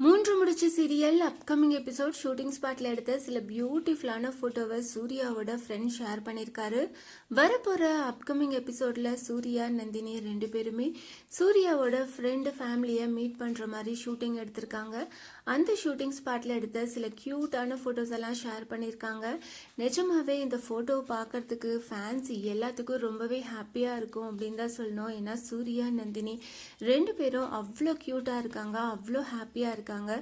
மூன்று முடிச்சு serial upcoming episode shooting ஸ்பாட்ல எடுத்த சில பியூட்டிஃபுல்லான போட்டோவை சூர்யாவோட ஃப்ரெண்ட் ஷேர் பண்ணியிருக்காரு வரப்போற அப்கமிங் எபிசோட்ல சூர்யா நந்தினி ரெண்டு பேருமே சூர்யாவோட ஃப்ரெண்டு ஃபேமிலியை மீட் பண்ற மாதிரி ஷூட்டிங் எடுத்திருக்காங்க. அந்த ஷூட்டிங் ஸ்பாட்ல எடுத்த சில கியூட்டான போட்டோஸ் எல்லாம் ஷேர் பண்ணியிருக்காங்க நிஜமாவே இந்த போட்டோ பார்க்கறதுக்கு ஃபேன்ஸ் எல்லாத்துக்கும் ரொம்பவே ஹாப்பியா இருக்கும் அப்படின்னு தான் சொல்லணும். ஏன்னா சூர்யா நந்தினி ரெண்டு பேரும் அவ்வளோ க்யூட்டாக இருக்காங்க அவ்வளோ ஹாப்பியா இருக்காங்க. இருக்காங்க.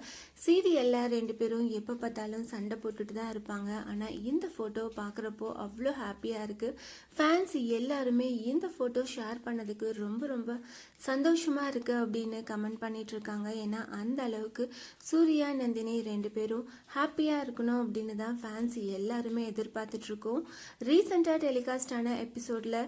சீதி எல்லா ரெண்டு பேரும் எப்போ பார்த்தாலும் சண்டை போட்டுட்டு தான் இருப்பாங்க. ஆனால் இந்த ஃபோட்டோ பார்க்குறப்போ அவ்வளோ ஹாப்பியாக இருக்குது ஃபேன்ஸ் எல்லாருமே இந்த ஃபோட்டோ ஷேர் பண்ணதுக்கு ரொம்ப ரொம்ப சந்தோஷமாக இருக்குது அப்படின்னு கமெண்ட் பண்ணிட்டு இருக்காங்க. ஏன்னா அந்த அளவுக்கு சூர்யா நந்தினி ரெண்டு பேரும் ஹாப்பியாக இருக்கணும் அப்படின்னு தான் ஃபேன்ஸ் எல்லாருமே எதிர்பார்த்துட்ருக்கோம் ரீசெண்டாக டெலிகாஸ்டான எபிசோடில்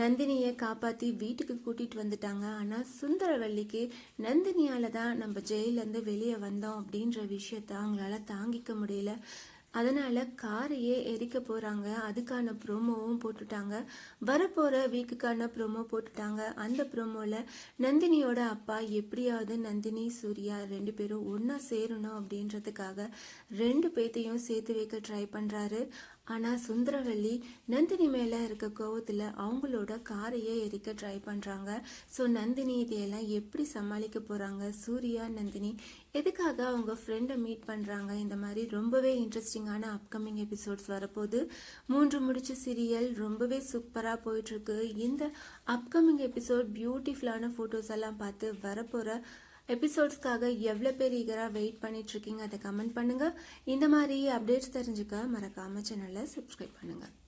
நந்தினியை காப்பாற்றி வீட்டுக்கு கூட்டிகிட்டு வந்துட்டாங்க. ஆனால் சுந்தரவல்லிக்கு நந்தினியால் தான் நம்ம ஜெயிலேருந்து வெளியே வந்தோம் அப்படின்ற விஷயத்த அவங்களால தாங்கிக்க முடியல. அதனால் காரையே எரிக்க போகிறாங்க அதுக்கான ப்ரோமோவும் போட்டுட்டாங்க. வரப்போகிற வீக்குக்கான ப்ரோமோ போட்டுட்டாங்க. அந்த ப்ரோமோவில் நந்தினியோட அப்பா எப்படியாவது நந்தினி சூர்யா ரெண்டு பேரும் ஒன்றா சேரணும் அப்படின்றதுக்காக ரெண்டு பேத்தையும் சேர்த்து வைக்க ட்ரை பண்ணுறாரு ஆனால் சுந்தரவல்லி நந்தினி மேலே இருக்க கோவத்தில் அவங்களோட காரையே எரிக்க ட்ரை பண்ணுறாங்க ஸோ நந்தினி இதையெல்லாம் எப்படி சமாளிக்க போகிறாங்க சூர்யா நந்தினி எதுக்காக அவங்க ஃப்ரெண்டை மீட் பண்ணுறாங்க இந்த மாதிரி ரொம்பவே இன்ட்ரெஸ்டிங்கான அப்கமிங் எபிசோட்ஸ் வரப்போகுது. மூன்று முடிச்சு சீரியல் ரொம்பவே சூப்பராக போயிட்டுருக்கு. இந்த அப்கமிங் எபிசோட் பியூட்டிஃபுல்லான ஃபோட்டோஸ் எல்லாம் பார்த்து வரப்போகிற எபிசோட்ஸ்க்காக எவ்வளோ பேர் ஈகராக வெயிட் பண்ணிட்டுருக்கீங்க அதை கமெண்ட் பண்ணுங்கள் இந்த மாதிரி அப்டேட்ஸ் தெரிஞ்சுக்க மறக்காமல் சேனலை சப்ஸ்கிரைப் பண்ணுங்கள்